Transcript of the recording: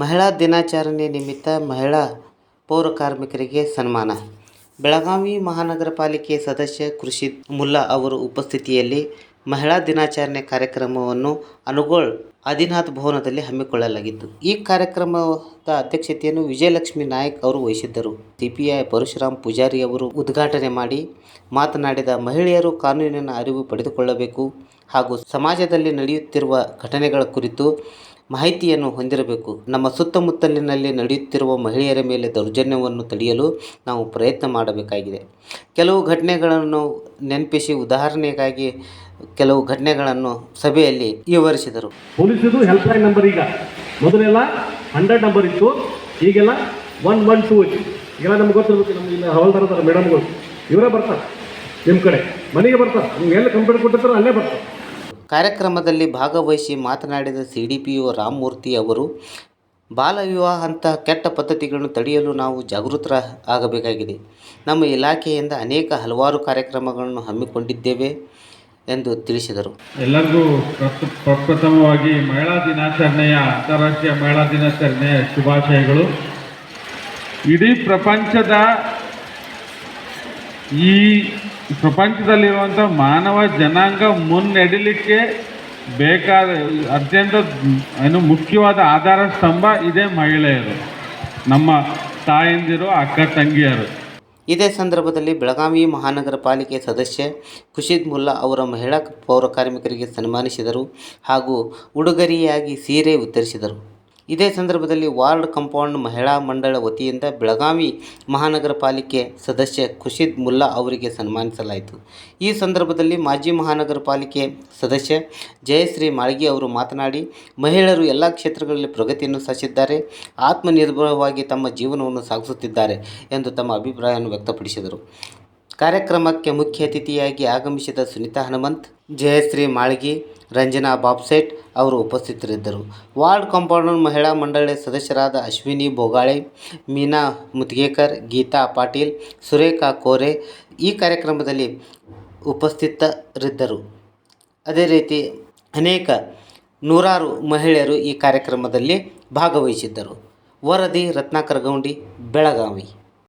ಮಹಿಳಾ ದಿನಾಚರಣೆ ನಿಮಿತ್ತ ಮಹಿಳಾ ಪೌರ ಕಾರ್ಮಿಕರಿಗೆ ಸನ್ಮಾನ. ಬೆಳಗಾವಿ ಮಹಾನಗರ ಪಾಲಿಕೆ ಸದಸ್ಯ ಕೃಷಿ ಮುಲ್ಲಾ ಅವರ ಉಪಸ್ಥಿತಿಯಲ್ಲಿ ಮಹಿಳಾ ದಿನಾಚರಣೆ ಕಾರ್ಯಕ್ರಮವನ್ನು ಅನುಗೋಳ್ ಆದಿನಾಥ್ ಭವನದಲ್ಲಿ ಹಮ್ಮಿಕೊಳ್ಳಲಾಗಿತ್ತು. ಈ ಕಾರ್ಯಕ್ರಮದ ಅಧ್ಯಕ್ಷತೆಯನ್ನು ವಿಜಯಲಕ್ಷ್ಮಿ ನಾಯಕ್ ಅವರು ವಹಿಸಿದ್ದರು. ಸಿಪಿಐ ಪರಶುರಾಮ್ ಪೂಜಾರಿ ಅವರು ಉದ್ಘಾಟನೆ ಮಾಡಿ ಮಾತನಾಡಿದ, ಮಹಿಳೆಯರು ಕಾನೂನಿನ ಅರಿವು ಪಡೆದುಕೊಳ್ಳಬೇಕು ಹಾಗೂ ಸಮಾಜದಲ್ಲಿ ನಡೆಯುತ್ತಿರುವ ಘಟನೆಗಳ ಕುರಿತು ಮಾಹಿತಿಯನ್ನು ಹೊಂದಿರಬೇಕು. ನಮ್ಮ ಸುತ್ತಮುತ್ತಲಿನಲ್ಲಿ ನಡೆಯುತ್ತಿರುವ ಮಹಿಳೆಯರ ಮೇಲೆ ದೌರ್ಜನ್ಯವನ್ನು ತಡೆಯಲು ನಾವು ಪ್ರಯತ್ನ ಮಾಡಬೇಕಾಗಿದೆ. ಕೆಲವು ಘಟನೆಗಳನ್ನು ನೆನಪಿಸಿ. ಉದಾಹರಣೆಗಾಗಿ, ಕೆಲವು ಘಟನೆಗಳನ್ನು ಸಭೆಯಲ್ಲಿ ವಿವರಿಸಿದರು. ಪೊಲೀಸದು ಹೆಲ್ಪ್ಲೈನ್ ನಂಬರ್ ಈಗ. ಮೊದಲೆಲ್ಲ ಹಂಡ್ರೆಡ್ ನಂಬರ್ ಇತ್ತು. ಈಗೆಲ್ಲ ಒನ್ ಒನ್ ಟೂ ಇತ್ತು ಈಗ ನಮ್ಗೆ ಗೊತ್ತಿರ್ಬೇಕು, ನಮ್ಗೆ ಇಲ್ಲ ಹವಲ್ದಾರ್ ಅದಾರ ಮೇಡಮ್ಗಳು ಇವರೇ ಬರ್ತಾರೆ. ನಿಮ್ಮ ಕಡೆ. ಮನೆಗೆ ಬರ್ತಾರೆ. ನೀವು ಎಲ್ಲ ಕಂಪ್ಲೇಂಟ್ ಕೊಟ್ಟಿರ್ತಾರೆ ಅಲ್ಲೇ ಬರ್ತಾರೆ. ಕಾರ್ಯಕ್ರಮದಲ್ಲಿ ಭಾಗವಹಿಸಿ ಮಾತನಾಡಿದ C D P O Ramamurthy ಅವರು, ಬಾಲ ವಿವಾಹ ಅಂತಹ ಕೆಟ್ಟ ಪದ್ಧತಿಗಳನ್ನು ತಡೆಯಲು ನಾವು ಜಾಗೃತರ ಆಗಬೇಕಾಗಿದೆ ನಮ್ಮ ಇಲಾಖೆಯಿಂದ ಅನೇಕ ಹಲವಾರು ಕಾರ್ಯಕ್ರಮಗಳನ್ನು ಹಮ್ಮಿಕೊಂಡಿದ್ದೇವೆ ಎಂದು ತಿಳಿಸಿದರು. ಎಲ್ಲರಿಗೂ ಪ್ರಪ್ರ- ಪ್ರಪ್ರಥಮವಾಗಿ ಮಹಿಳಾ ದಿನಾಚರಣೆಯ, ಅಂತಾರಾಷ್ಟ್ರೀಯ ಮಹಿಳಾ ದಿನಾಚರಣೆಯ ಶುಭಾಶಯಗಳು. ಇಡೀ ಪ್ರಪಂಚದ ಈ ಪ್ರಪಂಚದಲ್ಲಿರುವಂಥ ಮಾನವ ಜನಾಂಗ ಮುನ್ನಡೀಲಿಕ್ಕೆ ಬೇಕಾದ ಅತ್ಯಂತ ಏನು ಮುಖ್ಯವಾದ ಆಧಾರ ಸ್ತಂಭ ಇದೇ ಮಹಿಳೆಯರು, ನಮ್ಮ ತಾಯಂದಿರು, ಅಕ್ಕ ತಂಗಿಯರು. ಇದೇ ಸಂದರ್ಭದಲ್ಲಿ ಬೆಳಗಾವಿ ಮಹಾನಗರ ಪಾಲಿಕೆ ಸದಸ್ಯ ಖುಷಿದ್ ಮುಲ್ಲಾ ಅವರ ಮಹಿಳಾ ಪೌರ ಕಾರ್ಮಿಕರಿಗೆ ಸನ್ಮಾನಿಸಿದರು ಹಾಗೂ ಉಡುಗೊರೆಯಾಗಿ ಸೀರೆ ವಿತರಿಸಿದರು ಇದೇ ಸಂದರ್ಭದಲ್ಲಿ ವಾರ್ಡ್ ಕಂಪೌಂಡ್ ಮಹಿಳಾ ಮಂಡಳ ವತಿಯಿಂದ ಬೆಳಗಾವಿ ಮಹಾನಗರ ಪಾಲಿಕೆ ಸದಸ್ಯ ಖುಷಿದ್ ಮುಲ್ಲಾ ಅವರಿಗೆ ಸನ್ಮಾನಿಸಲಾಯಿತು. ಈ ಸಂದರ್ಭದಲ್ಲಿ ಮಾಜಿ ಮಹಾನಗರ ಪಾಲಿಕೆ ಸದಸ್ಯ ಜಯಶ್ರೀ ಮಾಳ್ಗಿ ಅವರು ಮಾತನಾಡಿ, ಮಹಿಳೆಯರು ಎಲ್ಲ ಕ್ಷೇತ್ರಗಳಲ್ಲಿ ಪ್ರಗತಿಯನ್ನು ಸಾಧಿಸಿದ್ದಾರೆ, ಆತ್ಮನಿರ್ಭರವಾಗಿ ತಮ್ಮ ಜೀವನವನ್ನು ಸಾಗಿಸುತ್ತಿದ್ದಾರೆ ಎಂದು ತಮ್ಮ ಅಭಿಪ್ರಾಯವನ್ನು ವ್ಯಕ್ತಪಡಿಸಿದರು. ಕಾರ್ಯಕ್ರಮಕ್ಕೆ ಮುಖ್ಯ ಅತಿಥಿಯಾಗಿ ಆಗಮಿಸಿದ ಸುನೀತಾ ಹನುಮಂತ್, ಜಯಶ್ರೀ ಮಾಳ್ಗಿ, ರಂಜನಾ ಬಾಬ್ಸೆಟ್ ಅವರು ಉಪಸ್ಥಿತರಿದ್ದರು. ವಾರ್ಡ್ ಕಾಂಪೌಂಡರ್ ಮಹಿಳಾ ಮಂಡಳಿ ಸದಸ್ಯರಾದ ಅಶ್ವಿನಿ ಬೋಗಾಳೆ, ಮೀನಾ ಮುದ್ಗೇಕರ್ ಗೀತಾ ಪಾಟೀಲ್, ಸುರೇಖಾ ಕೋರೆ ಈ ಕಾರ್ಯಕ್ರಮದಲ್ಲಿ ಉಪಸ್ಥಿತರಿದ್ದರು. ಅದೇ ರೀತಿ ಅನೇಕ ನೂರಾರು ಮಹಿಳೆಯರು ಈ ಕಾರ್ಯಕ್ರಮದಲ್ಲಿ ಭಾಗವಹಿಸಿದ್ದರು. ವರದಿ ರತ್ನಾಕರ ಗೌಂಡಿ ಬೆಳಗಾವಿ.